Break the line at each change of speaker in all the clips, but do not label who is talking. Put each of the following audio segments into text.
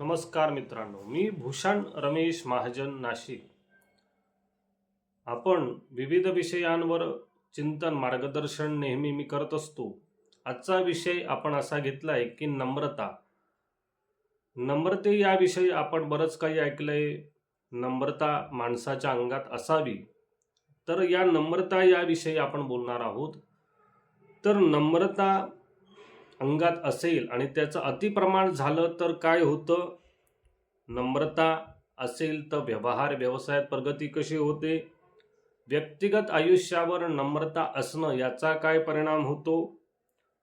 नमस्कार मित्रांनो मी भूषण रमेश महाजन नाशिक. आपण विविध विषयांवर चिंतन मार्गदर्शन नेहमी मी करत असतो. आजचा विषय आपण असा घेतला आहे की नम्रता. नम्रते याविषयी आपण बरंच काही ऐकलंय. नम्रता माणसाच्या अंगात असावी. तर या नम्रता याविषयी आपण बोलणार आहोत. तर नम्रता अंगात असेल आणि त्याचं अतिप्रमाण झालं तर काय होतं? नम्रता असेल तर व्यवहार व्यवसायात प्रगती कशी होते? व्यक्तिगत आयुष्यावर नम्रता असणं याचा काय परिणाम होतो?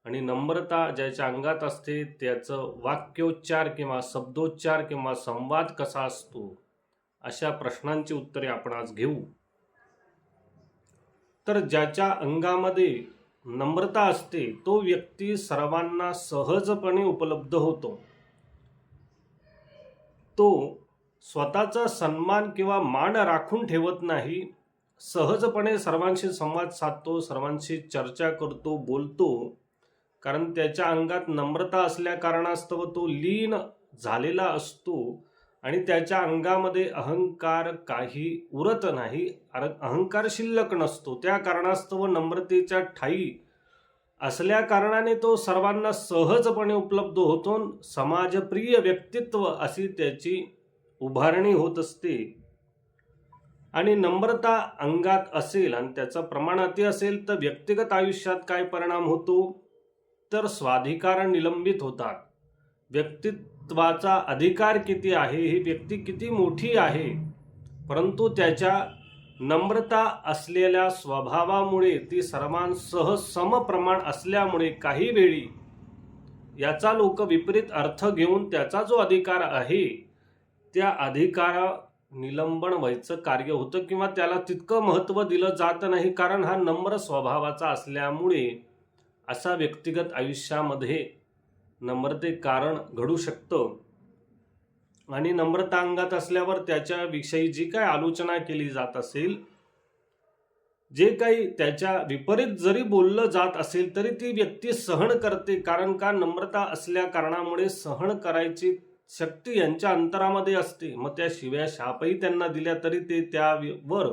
आणि नम्रता ज्याच्या अंगात असते त्याचं वाक्योच्चार किंवा शब्दोच्चार किंवा संवाद कसा असतो? अशा प्रश्नांची उत्तरे आपण आज घेऊ. तर ज्याच्या अंगामध्ये नम्रता असते तो व्यक्ती सर्वांना सहजपणे उपलब्ध होतो. तो स्वतःचा सन्मान किंवा मान राखून ठेवत नाही. सहजपणे सर्वांशी संवाद साधतो सर्वांशी चर्चा करतो बोलतो. कारण त्याच्या अंगात नम्रता असल्या कारणास्तव तो लीन झालेला असतो. आणि त्याच्या अंगामध्ये अहंकार काही उरत नाही. अहंकार शिल्लक नसतो. त्या कारणास्तव नम्रतेच्या ठाई असल्या कारणाने तो सर्वांना सहजपणे उपलब्ध होतो समाजप्रिय व्यक्तित्व अशी त्याची उभारणी होत असते. आणि नम्रता अंगात असेल आणि त्याचं प्रमाण अति असेल तर व्यक्तिगत आयुष्यात काय परिणाम होतो? तर स्वाधिकार निलंबित होतात. व्यक्तित्वाचा अधिकार किती आहे? ही व्यक्ती किती मोठी आहे? परंतु त्याच्या नम्रता असलेल्या स्वभावामुळे ती सर्वांसह समप्रमाण असल्यामुळे काही वेळी याचा लोक विपरीत अर्थ घेऊन त्याचा जो अधिकार आहे त्या अधिकारा निलंबन व्हायचं कार्य होतं किंवा त्याला तितकं महत्त्व दिलं जात नाही कारण हा नम्र स्वभावाचा असल्यामुळे असा व्यक्तिगत आयुष्यामध्ये नम्रते कारण घडू शकतं. आणि नम्रता अंगात असल्यावर त्याच्याविषयी जी काय आलोचना केली जात असेल जे काही त्याच्या विपरीत जरी बोललं जात असेल तरी ती व्यक्ती सहन करते. कारण का? नम्रता असल्या कारणामुळे सहन करायची शक्ती यांच्या अंतरामध्ये असते. मग त्या शिव्या शापही त्यांना दिल्या तरी ते त्यावर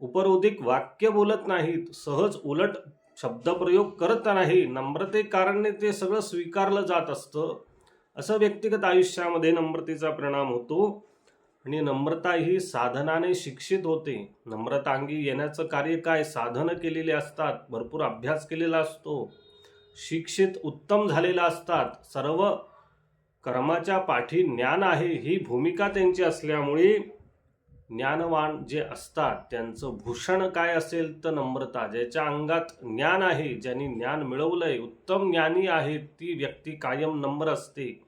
उपरोधिक वाक्य बोलत नाहीत. सहज उलट शब्दप्रयोग करत नाही नम्रते कारणे ते सगळं स्वीकारलं जात असतं. असं व्यक्तिगत आयुष्यामध्ये नम्रतेचा परिणाम होतो. आणि नम्रता ही साधनाने शिक्षित होते. नम्रतांगी येण्याचं कार्य काय? साधनं केलेली असतात भरपूर अभ्यास केलेला असतो. शिक्षित उत्तम झालेला असतात. सर्व कर्माच्या पाठी ज्ञान आहे. ही भूमिका त्यांची असल्यामुळे ज्ञानवान जे असतात त्यांचं भूषण काय असेल तर नम्रता ज्याच्या अंगात ज्ञान आहे ज्यांनी ज्ञान मिळवलंय उत्तम ज्ञानी आहे ती व्यक्ती कायम नम्र असते.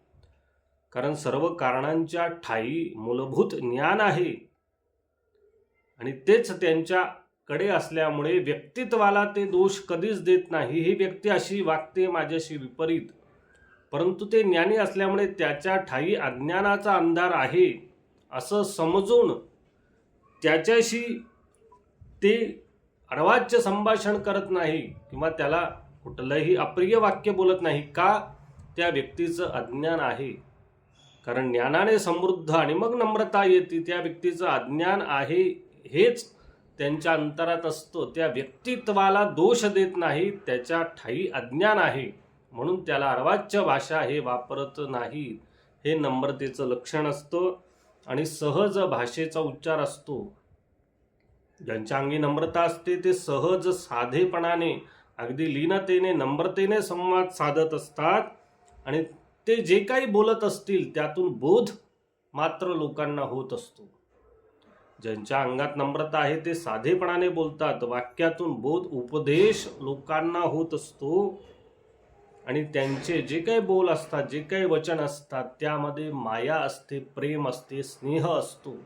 कारण सर्व कारणांच्या ठाई मूलभूत ज्ञान आहे. आणि तेच त्यांच्याकडे असल्यामुळे व्यक्तित्वाला ते दोष कधीच देत नाही. ही व्यक्ती अशी वागते माझ्याशी विपरीत. परंतु ते ज्ञानी असल्यामुळे त्याच्या ठाई अज्ञानाचा अंधार आहे असं समजून त्याच्याशी ते अर्वाच्य संभाषण करत नाही किंवा त्याला कुठलंही अप्रिय वाक्य बोलत नाही का त्या व्यक्तीचं अज्ञान आहे. कारण ज्ञानाने समृद्ध आणि मग नम्रता येते त्या व्यक्तीचं अज्ञान आहे हेच त्यांच्या अंतरात असतो. त्या व्यक्तित्वाला दोष देत नाही त्याच्या ठाई अज्ञान आहे म्हणून त्याला अर्वाच्य भाषा हे वापरत नाही. हे नम्रतेचं लक्षण असतं. आणि सहज भाषेचा उच्चार असतो. ज्यांच्या अंगी नम्रता असते ते सहज साधेपणाने अगदी लीनतेने नम्रतेने संवाद साधत असतात. आणि ते जे काही बोलत असतील त्यातून बोध मात्र लोकांना होत असतो. ज्यांच्या अंगात नम्रता आहे ते साधेपणाने बोलतात. वाक्यातून बोध उपदेश लोकांना होत असतो. आणि त्यांचे जे काही बोल असतात जे काही वचन असतात त्यामध्ये माया असते प्रेम असते स्नेह असतो.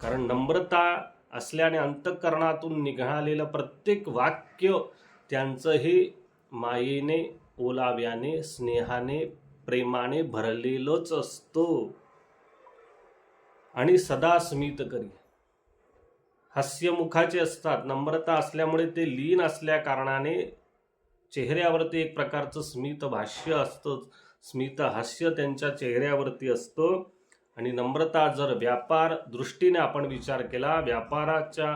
कारण नम्रता असल्याने अंतःकरणातून निघालेलं प्रत्येक वाक्य त्यांचं हे मायेने ओलाव्याने स्नेहाने प्रेमाने भरलेलंच असतं. आणि सदा स्मित करी. हास्यमुखाचे असतात. नम्रता असल्यामुळे ते लीन असल्या कारणाने चेहऱ्यावरती एक प्रकारचं स्मित भाष्य असतं स्मित हास्य त्यांच्या चेहऱ्यावरती असतं. आणि नम्रता जर व्यापार दृष्टीने आपण विचार केला व्यापाराच्या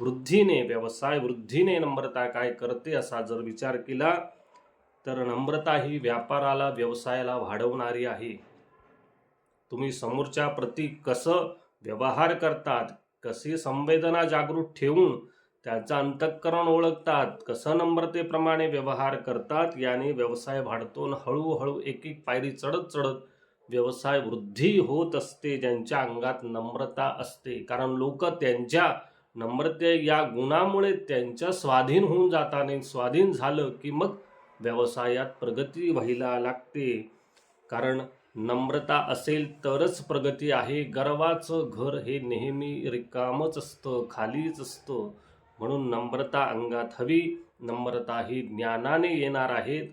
वृद्धीने व्यवसाय वृद्धीने नम्रता काय करते असा जर विचार केला तर नम्रता ही व्यापाराला व्यवसायाला वाढवणारी आहे. तुम्ही समोरच्या प्रती कसं व्यवहार करतात कशी संवेदना जागृत ठेवून त्याचं अंतःकरण ओळखतात. कसं नम्रतेप्रमाणे व्यवहार करतात याने व्यवसाय वाढतो आणि हळूहळू एक एक पायरी चढत चढत व्यवसाय वृद्धी होत असते ज्यांच्या अंगात नम्रता असते. कारण लोक त्यांच्या नम्रते या गुणामुळे त्यांच्या स्वाधीन होऊन जातात आणि स्वाधीन झालं की मग व्यवसायात प्रगती व्हायला लागते. कारण नम्रता असेल तरच प्रगती आहे. गर्वाचं घर हे नेहमी रिकामच असतं खालीच असतं. म्हणून नम्रता अंगात हवी नम्रता ही ज्ञानाने येणार आहेत.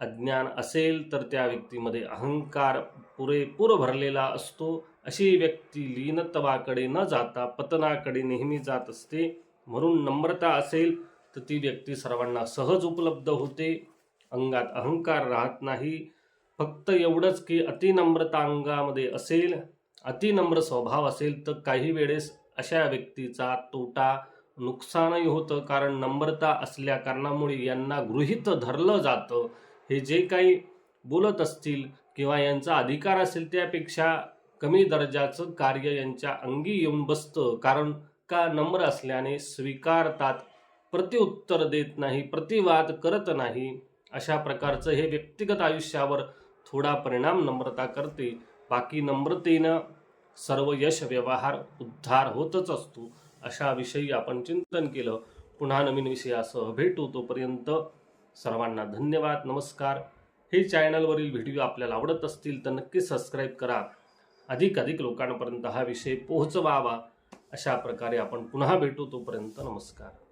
अज्ञान असेल तर त्या व्यक्तीमध्ये अहंकार पुरेपूर भरलेला असतो. अशी व्यक्ती लीनत्वाकडे न जाता पतनाकडे नेहमी जात असते. म्हणून नम्रता असेल तर ती व्यक्ती सर्वांना सहज उपलब्ध होते. अंगात अहंकार राहत नाही. फक्त एवढंच की अतिनम्रता अंगामध्ये असेल अतिनम्र स्वभाव असेल तर काही वेळेस अशा व्यक्तीचा तोटा नुकसानही होतं कारण नम्रता असल्या कारणामुळे यांना गृहीत धरलं जातं. हे जे काही बोलत असतील किंवा यांचा अधिकार असेल त्यापेक्षा कमी दर्जाचं कार्य यांच्या अंगी येऊन बसतं कारण का नम्र असल्याने स्वीकारतात प्रतिउत्तर देत नाही प्रतिवाद करत नाही. अशा प्रकारचं हे व्यक्तिगत आयुष्यावर थोडा परिणाम नम्रता करते. बाकी नम्रतेनं सर्व यश व्यवहार उद्धार होतच असतो. अशा विषयी आपण चिंतन केलं. पुन्हा नवीन विषयासह भेटू. तोपर्यंत सर्वांना धन्यवाद नमस्कार. हे चॅनलवरील व्हिडिओ आपल्याला आवडत असतील तर नक्की सबस्क्राईब करा. अधिक अधिक लोकांपर्यंत हा विषय पोहोचवावा. अशा प्रकारे आपण पुन्हा भेटू. तोपर्यंत नमस्कार.